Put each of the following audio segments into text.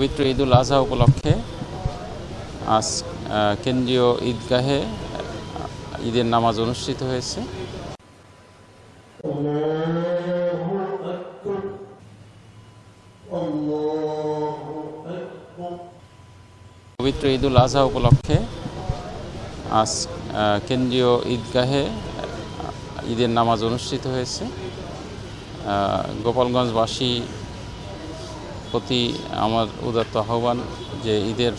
পবিত্র ঈদুল আজহা উপলক্ষে আজ কেন্দ্রীয় ঈদগাহে ঈদের নামাজ অনুষ্ঠিত হয়েছে। পবিত্র ঈদুল আজহা উপলক্ষে আজ কেন্দ্রীয় ঈদগাহে ঈদের নামাজ অনুষ্ঠিত হয়েছে। গোপালগঞ্জবাসী প্রতি আমার উদাত্ত আহ্বান যে ঈদের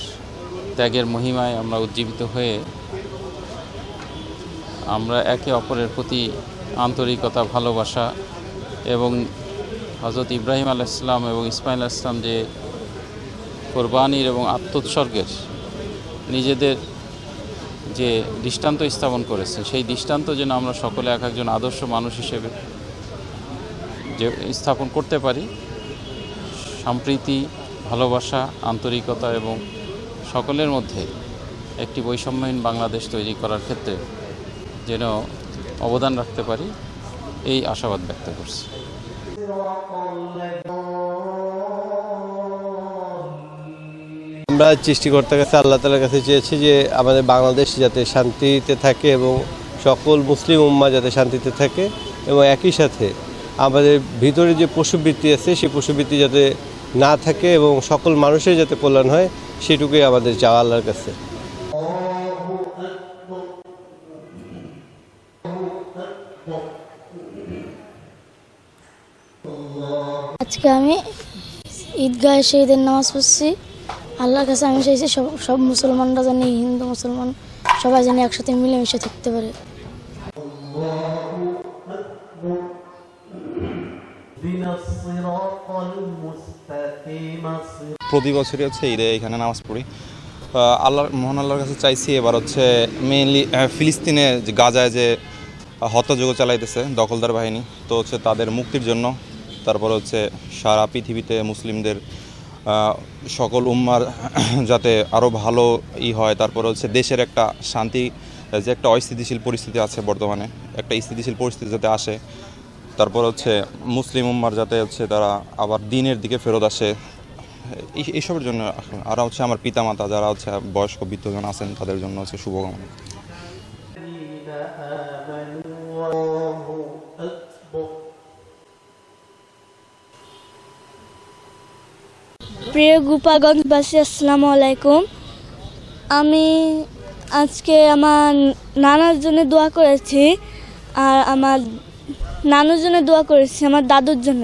ত্যাগের মহিমায় আমরা উজ্জীবিত হয়ে আমরা একে অপরের প্রতি আন্তরিকতা, ভালোবাসা এবং হজরত ইব্রাহিম আলাইসলাম এবং ইসমাইল ইসলাম যে কোরবানির এবং আত্মোৎসর্গের নিজেদের যে দৃষ্টান্ত স্থাপন করেছে সেই দৃষ্টান্ত যেন আমরা সকলে এক একজন আদর্শ মানুষ হিসেবে যে স্থাপন করতে পারি সম্প্রীতি, ভালোবাসা, আন্তরিকতা এবং সকলের মধ্যে একটি বৈষম্যহীন বাংলাদেশ তৈরি করার ক্ষেত্রে যেন অবদান রাখতে পারি, এই আশাবাদ ব্যক্ত করছি। আমরা সৃষ্টিকর্তার কাছে, আল্লাহ তালার কাছে চেয়েছি যে আমাদের বাংলাদেশ যাতে শান্তিতে থাকে এবং সকল মুসলিম উম্মা যাতে শান্তিতে থাকে এবং একই সাথে আমাদের ভিতরে যে পশুবৃত্তি আছে, সেই পশুবৃত্তি যাতে না থাকে এবং সকল মানুষের যাতে কল্যাণ হয়, সেটুকুই আমাদের চাওয়া আল্লাহর কাছে। আজকে আমি ঈদগাহ ঈদের নামাজ পড়ছি। আল্লাহর কাছে আমি চাইছি সব সব মুসলমানরা জানি, হিন্দু, মুসলমান, সবাই জানি একসাথে মিলেমিশে থাকতে পারে। প্রতি বছরই হচ্ছে ঈদে এখানে নামাজ পড়ি। আহ, মোহন আল্লাহর কাছে চাইছি এবার হচ্ছে মেইনলি ফিলিস্তিনে গাজায় যে হত্যাযোগ্য চালাইতেছে দখলদার বাহিনী তো হচ্ছে তাদের মুক্তির জন্য তারপর হচ্ছে সারা পৃথিবীতে মুসলিমদের সকল উম্মার যাতে আরও ভালো ই হয় তারপর হচ্ছে দেশের একটা শান্তি যে একটা অস্থিতিশীল পরিস্থিতি আছে বর্তমানে একটা স্থিতিশীল পরিস্থিতি যাতে আসে তারপর হচ্ছে মুসলিম উম্মার যাতে হচ্ছে তারা আবার দিনের দিকে ফেরত আসে। এইসবের জন্য আর হচ্ছে আমার পিতামাতা যারা হচ্ছে বয়স্ক বৃদ্ধজন আছেন, তাদের জন্য হচ্ছে শুভকামনা। প্রিয় গোপালগঞ্জবাসী আসসালামু আলাইকুম। আমি আজকে আমার নানার জন্য দোয়া করেছি, আর আমার নানুর জন্য দোয়া করেছি আমার দাদুর জন্য।